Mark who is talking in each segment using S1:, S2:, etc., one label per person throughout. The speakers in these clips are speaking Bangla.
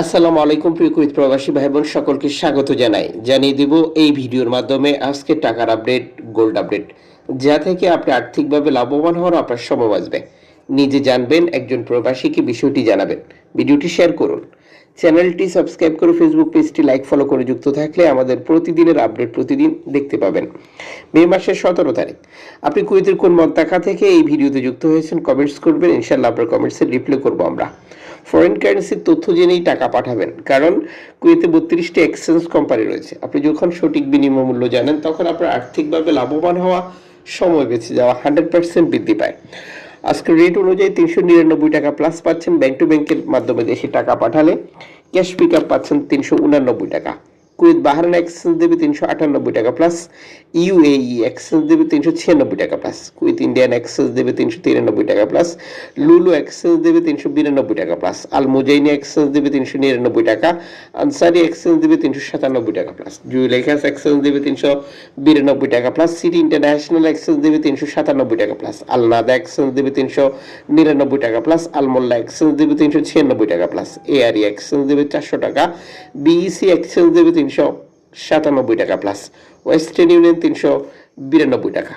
S1: আসসালামু আলাইকুম, প্রিয় কুইত প্রবাসী ভাই বোন সকলকে স্বাগত জানাই। জানিয়ে দিব এই ভিডিওর মাধ্যমে আজকে টাকার আপডেট, গোল্ড আপডেট, যা থেকে আপনি আর্থিকভাবে লাভবান হওয়ার আপনার সময় বাঁচবে। নিজে জানবেন, একজন প্রবাসীকে বিষয়টি জানাবেন। ভিডিওটি শেয়ার করুন। চ্যানেলটি সাবস্ক্রাইব করে ফেসবুক পেজটি লাইক, ফলো করে যুক্ত থাকলে আমাদের প্রতিদিনের আপডেট প্রতিদিন দেখতে পাবেন। মে মাসের সতেরো তারিখ। আপনি কুয়েতের কোন মন্তাকা থেকে এই ভিডিওতে যুক্ত হয়েছেন, কমেন্টস করবেন। ইনশাল্লাহ আপনার কমেন্টসের রিপ্লাই করব আমরা। ফরেন কারেন্সির তথ্য জেনেই টাকা পাঠাবেন। কারণ কুয়েতে বত্রিশটি এক্সচেঞ্জ কোম্পানি রয়েছে। আপনি যখন সঠিক বিনিময় মূল্য জানেন, তখন আপনার আর্থিকভাবে লাভবান হওয়া সময় বেঁচে যাওয়া হান্ড্রেড পার্সেন্ট বৃদ্ধি পায়। আজকের রেট অনুযায়ী তিনশো নিরানব্বই টাকা প্লাস পাচ্ছেন। ব্যাংক টু ব্যাংকের মাধ্যমে দেশে টাকা পাঠালে ক্যাশ পিক আপ পাচ্ছেন তিনশো উনানব্বই টাকা। কুয়েত বাহারান এক্সচেঞ্জ দেবে তিনশো আটানব্বই টাকা প্লাস ইউএই এক্সচেঞ্জ দেবে তিনশো ছিয়ানব্বই টাকা প্লাস কুয়েত ইন্ডিয়ান এক্সচেঞ্জ দেবে তিনশো তিরানব্বই টাকা প্লাস লুলু এক্সচেঞ্জ দেবে তিনশো বিরানব্বই টাকা প্লাস আল মুজাইনি এক্সচেঞ্জ দেবে তিনশো নিরানব্বই টাকা আনসারি এক্সচেঞ্জ দেবে তিনশো সাতানব্বই টাকা প্লাস জুয়েলেখাস এক্সচেঞ্জ দেবে তিনশো বিরানব্বই টাকা প্লাস সিটি ইন্টারন্যাশনাল এক্সচেঞ্জ দেবে তিনশো সাতানব্বই টাকা প্লাস আল নাদা এক্সচেঞ্জ দেবে তিনশো নিরানব্বই টাকা প্লাস আলমোল্লা এক্সচেঞ্জ দেবে তিনশো ছিয়ানব্বই টাকা প্লাস এআরই এক্সচেঞ্জ দেবে চারশো টাকা বিইসি এক্সচেঞ্জ দেবে তিনশো সাতানব্বই টাকা প্লাস ওয়েস্টার্ন ইউনিয়ন তিনশো বিরানব্বই টাকা।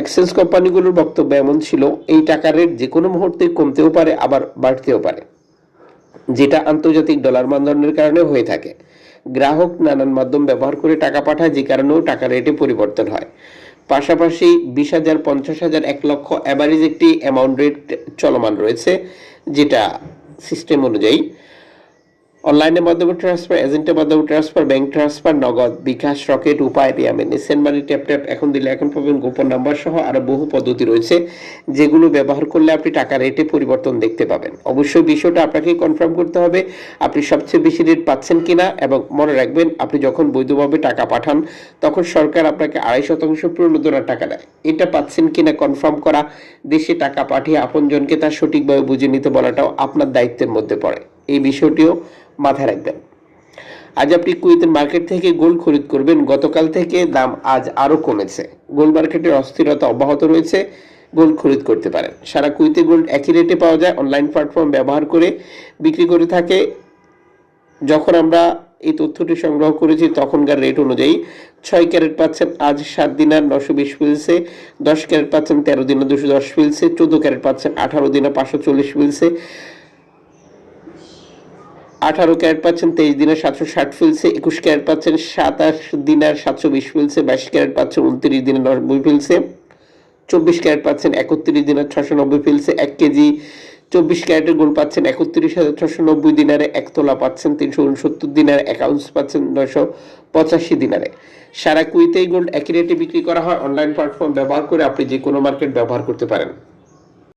S1: এক্সচেঞ্জ কোম্পানিগুলোর বক্তব্য এমন ছিল, এই টাকার রেট যে কোনো মুহূর্তে কমতেও পারে, আবার বাড়তেও পারে। যেটা আন্তর্জাতিক ডলার মানদণ্ডের কারণে হয়ে থাকে। গ্রাহক নানান মাধ্যম ব্যবহার করে টাকা পাঠায়, যে কারণেও টাকা রেটে পরিবর্তন হয়। পাশাপাশি বিশ হাজার, পঞ্চাশ হাজার, এক লক্ষ অ্যাভারেজ একটি অ্যামাউন্ট রেট চলমান রয়েছে, যেটা সিস্টেম অনুযায়ী অনলাইনের মাধ্যমে ট্রান্সফার এজেন্টের মাধ্যমে transfer bank transfer Nagad, bKash Rocket Upay payment send money tap tap এখন দিলে এখন পাবেন গোপন নাম্বার সহ আরও বহু পদ্ধতি রয়েছে যেগুলো ব্যবহার করলে আপনি টাকা রেটে পরিবর্তন দেখতে পাবেন। অবশ্যই বিষয়টা আপনাকে কনফার্ম করতে হবে, আপনি সবচেয়ে বেশি রেট পাচ্ছেন কিনা এবং মনে রাখবেন, আপনি যখন বৈধভাবে টাকা পাঠান, তখন সরকার আপনাকে আড়াই শতাংশ প্রণোদনার টাকা দেয়। এটা পাচ্ছেন কিনা কনফার্ম করা, দেশে টাকা পাঠিয়ে আপনজনকে তার সঠিকভাবে বুঝে নিতে বলাটাও আপনার দায়িত্বের মধ্যে পড়ে। এই বিষয়টিও মাথায় রাখবেন। আজ আপনি কুয়েতের মার্কেট থেকে গোল্ড খরিদ করবেন, গতকাল থেকে দাম আজ আরও কমেছে। গোল্ড মার্কেটের অস্থিরতা অব্যাহত রয়েছে, গোল্ড খরিদ করতে পারেন। সারা কুইতে গোল্ড একই রেটে পাওয়া যায়, অনলাইন প্ল্যাটফর্ম ব্যবহার করে বিক্রি করে থাকে। যখন আমরা এই তথ্যটি সংগ্রহ করেছি, তখনকার রেট অনুযায়ী ছয় ক্যারেট পাচ্ছেন, আজ সাত দিনার নশো বিশ ফিলসে দশ ক্যারেট পাচ্ছেন তেরো দিনে দুশো দশ ফিলসে চোদ্দ ক্যারেট পাচ্ছেন আঠারো দিনে পাঁচশো চল্লিশ ফিলসে আঠারো ক্যারেট পাচ্ছেন, তেইশ দিনের সাতশো ষাট ফিলসে একুশ ক্যারেট পাচ্ছেন, সাতাশ দিনের সাতশো বিশ ফিলসে বাইশ ক্যারেট পাচ্ছেন, উনত্রিশ দিনের নব্বই ফিলসে চব্বিশ ক্যারেট পাচ্ছেন, একত্রিশ দিনের ছশো নব্বই ফিলসে এক কেজি চব্বিশ ক্যারেটের গোল পাচ্ছেন, একত্রিশ হাজার ছশো নব্বই দিনারে এক তোলা পাচ্ছেন, তিনশো উনসত্তর দিনারে এক আউন্স পাচ্ছেন, নয়শো পঁচাশি দিনারে। সারা কুইতেই গোল্ড একই রেটে বিক্রি করা হয় অনলাইন প্ল্যাটফর্ম ব্যবহার করে আপনি যে কোনো মার্কেট ব্যবহার করতে পারেন।